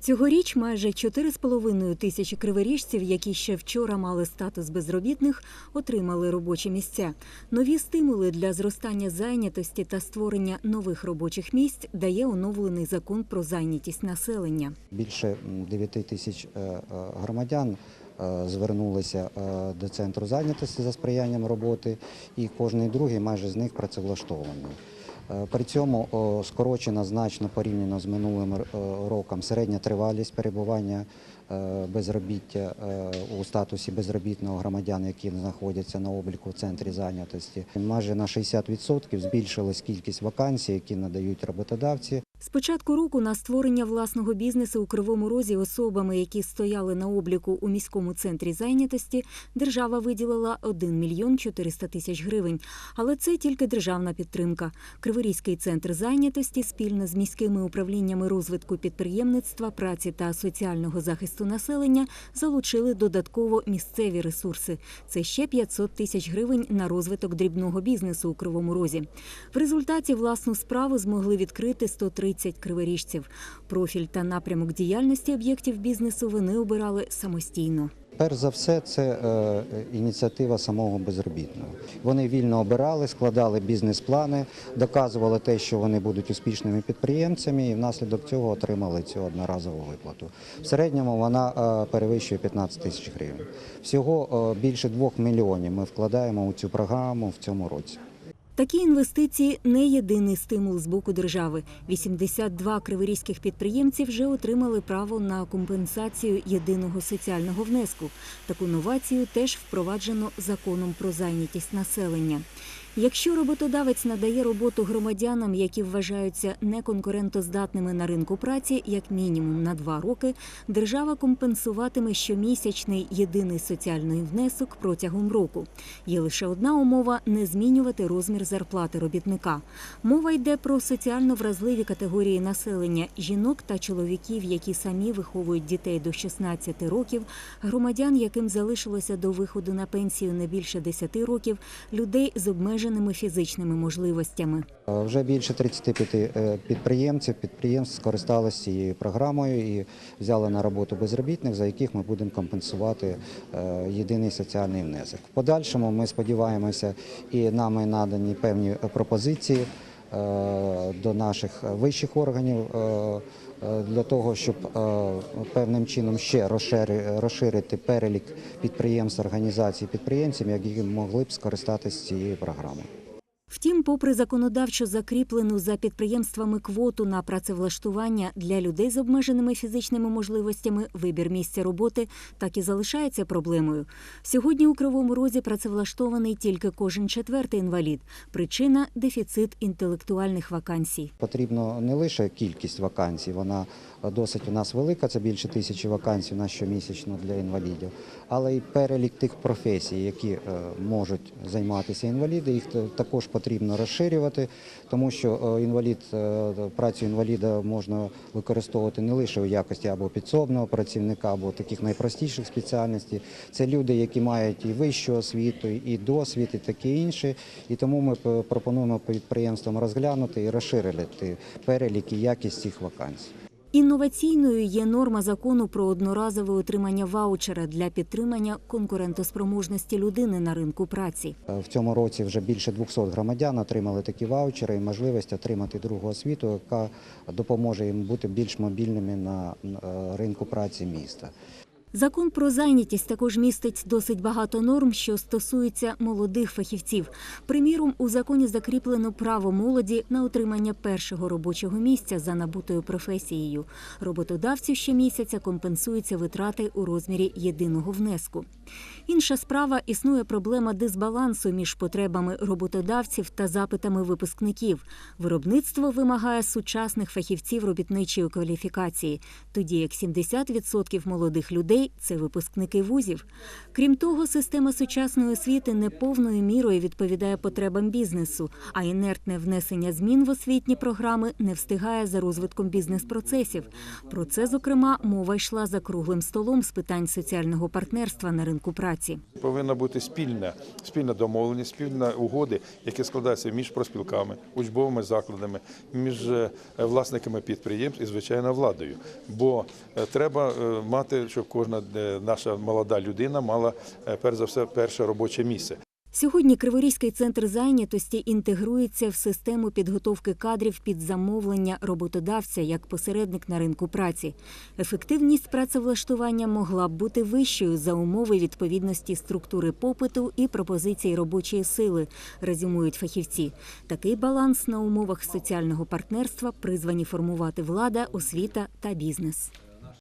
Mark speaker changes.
Speaker 1: Цьогоріч майже 4,5 тисячі криворіжців, які ще вчора мали статус безробітних, отримали робочі місця. Нові стимули для зростання зайнятості та створення нових робочих місць дає оновлений закон про зайнятість населення.
Speaker 2: Більше м, 9 тисяч е, е, громадян е, звернулися до центру зайнятості за сприянням роботи, і кожний другий майже з них працевлаштований. Е, При цьому скорочена значно порівняно з минулим е, роком середня тривалість перебування е, безробіття у статусі безробітного громадян, які знаходяться на обліку в центрі зайнятості. Майже на 60% збільшилась кількість вакансій, які надають роботодавці.
Speaker 1: З початку року на створення власного бізнесу у Кривому Розі особами, які стояли на обліку у міському центрі зайнятості, держава виділила 1 мільйон 400 тисяч гривень. Але це тільки державна підтримка. Криворізький центр зайнятості спільно з міськими управліннями розвитку підприємництва, праці та соціального захисту населення залучили додатково місцеві ресурси. Це ще 500 тисяч гривень на розвиток дрібного бізнесу у Кривому Розі. В результаті власну справу змогли відкрити 130 криворіжців. Профіль та напрямок діяльності об'єктів бізнесу вони обирали самостійно.
Speaker 2: Перш за все, це е, ініціатива самого безробітного. Вони вільно обирали, складали бізнес-плани, доказували те, що вони будуть успішними підприємцями, і внаслідок цього отримали цю одноразову виплату. В середньому вона е, перевищує 15 тисяч гривень. Всього е, більше 2 мільйонів ми вкладаємо у цю програму в цьому році.
Speaker 1: Такі інвестиції не єдиний стимул з боку держави. 82 криворізьких підприємців вже отримали право на компенсацію єдиного соціального внеску. Таку новацію теж впроваджено законом про зайнятість населення. Якщо роботодавець надає роботу громадянам, які вважаються неконкурентоздатними на ринку праці, як мінімум на два роки, держава компенсуватиме щомісячний єдиний соціальний внесок протягом року. Є лише одна умова не змінювати розмір зарплати робітника. Мова йде про соціально вразливі категорії населення жінок та чоловіків, які самі виховують дітей до 16 років, громадян, яким залишилося до виходу на пенсію не більше 10 років, людей з обмеженими фізичними можливостями.
Speaker 2: Е, Вже більше 35 е, підприємців, підприємств скористалися цією програмою і взяли на роботу безробітних, за яких ми будемо компенсувати е, єдиний соціальний внесок. В подальшому ми сподіваємося, і нами надані певні пропозиції до наших вищих органів для того, щоб е, певним чином ще розшири- розширити перелік підприємств, організацій, підприємців, які могли б скористатися цією програмою.
Speaker 1: Втім, попри законодавчо закріплену за підприємствами квоту на працевлаштування для людей з обмеженими фізичними можливостями, вибір місця роботи так і залишається проблемою. Сьогодні у Кривому Розі працевлаштований тільки кожен четвертий інвалід. Причина дефіцит інтелектуальних вакансій.
Speaker 2: Потрібно не лише кількість вакансій, вона досить у нас велика, це більше тисячі вакансій у нас щомісячно для інвалідів, але й перелік тих професій, які е, можуть займатися інваліди, їх також потрібно розширювати, тому що е, інвалід, е, працю інваліда можна використовувати не лише у якості або підсобного працівника, або таких найпростіших спеціальностей. Це люди, які мають і вищу освіту, і досвід, і таке інше. І тому ми пропонуємо підприємствам розглянути і розширити перелік і якість цих вакансій.
Speaker 1: Інноваційною є норма закону про одноразове отримання ваучера для підтримання конкурентоспроможності людини на ринку праці.
Speaker 2: Е, В цьому році вже більше 200 громадян отримали такі ваучери і можливість отримати другу освіту, яка допоможе їм бути більш мобільними на е, ринку праці міста.
Speaker 1: Закон про зайнятість також містить досить багато норм, що стосуються молодих фахівців. Приміром, у законі закріплено право молоді на отримання першого робочого місця за набутою професією. Роботодавцю щомісяця компенсуються витрати у розмірі єдиного внеску. Інша справа існує проблема дисбалансу між потребами роботодавців та запитами випускників. Виробництво вимагає сучасних фахівців робітничої кваліфікації, тоді як 70% молодих людей це випускники вузів. Крім того, система сучасної освіти не повною мірою відповідає потребам бізнесу, а інертне внесення змін в освітні програми не встигає за розвитком бізнес-процесів. Про це, зокрема, мова йшла за круглим столом з питань соціального партнерства на ринку праці.
Speaker 3: Повинна бути спільна, спільна домовленість, спільна угоди, які складаються між профспілками, учбовими закладами, між е, власниками підприємств і звичайно владою. Бо е, треба е, мати, щоб кожна наша молода людина мала перш за все перше робоче місце.
Speaker 1: Сьогодні Криворізький центр зайнятості інтегрується в систему підготовки кадрів під замовлення роботодавця як посередник на ринку праці. Ефективність працевлаштування могла б бути вищою за умови відповідності структури попиту і пропозицій робочої сили, резюмують фахівці. Такий баланс на умовах соціального партнерства призвані формувати влада, освіта та бізнес.